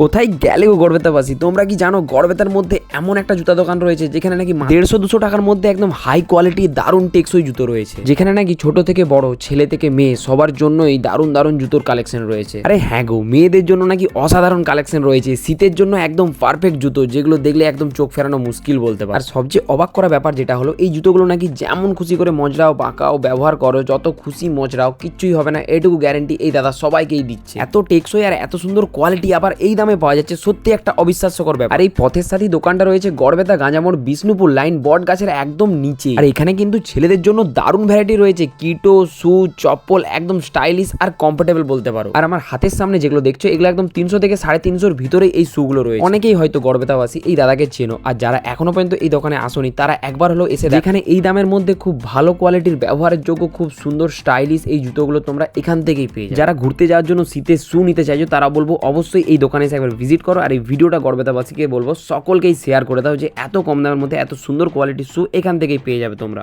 কোথায় গেলে গো গড়বেতাবাসী? তোমরা কি জানো গড়বেতার মধ্যে এমন একটা জুতা দোকান রয়েছে, যেখানে নাকি দেড়শো, দুশো টাকার মধ্যে একদম হাই কোয়ালিটি দারুণ টেকসই জুতো রয়েছে। যেখানে নাকি ছোট থেকে বড়, ছেলে থেকে মেয়ে, সবার জন্যই দারুণ দারুণ জুতোর কালেকশন রয়েছে। আরে হ্যাঁ গো, মেয়েদের জন্য নাকি অসাধারণ কালেকশন রয়েছে। শীতের জন্য একদম পারফেক্ট জুতো, যেগুলো দেখলে একদম চোখ ফেরানো মুশকিল বলতে পারে। আর সবচেয়ে অবাক করা ব্যাপার যেটা হলো, এই জুতোগুলো নাকি যেমন খুশি করে মজরাও, বাঁকাও, ব্যবহার করো, যত খুশি মজরাও, কিচ্ছুই হবে না, এটুকু গ্যারেন্টি এই দাদা সবাইকেই দিচ্ছে। এত টেকসই আর এত সুন্দর কোয়ালিটি আবার এই দামে পাওয়া যাচ্ছে সত্যি একটা অবিশ্বাস্যকর ব্যাপার। আর এই পথের সাথে দোকানটা রয়েছে গড়বেতা গাঁজামোড় বিষ্ণুপুর লাইন বট গাছের একদম নিচে। আর এখানে কিন্তু ছেলেদের জন্য দারুণ ভ্যারাইটি রয়েছে। কিটো শু চপ্পল, একদম স্টাইলিশ আর কমফোর্টেবল বলতে পারো। আর আমার হাতের সামনে যেগুলো দেখছ, এগুলো একদম তিনশো থেকে সাড়ে তিনশোর ভিতরে এই শুগুলো রয়েছে। অনেকেই হয়তো গড়বেতাবাসী এই দাদাকে চেনো। আর যারা এখনও পর্যন্ত এই দোকানে আসনি, তারা একবার হলো এসে এখানে এই দামের মধ্যে খুব ভালো কোয়ালিটির ব্যবহারের যোগ্য, খুব সুন্দর স্টাইলিশ এই জুতোগুলো তোমরা এখান থেকেই পেয়ে যারা ঘুরতে যাওয়ার জন্য শীতের শু নিতে চাইছো, তারা বলব অবশ্যই এই দোকানে এসে একবার ভিজিট করো আর এই ভিডিওটা গর্বেতাবাসীকে বলব, সকলকেই শেয়ার করে দাও যে এত কম দামের মধ্যে এত সুন্দর কোয়ালিটির শ্যু এখান থেকেই পেয়ে যাবে তোমরা।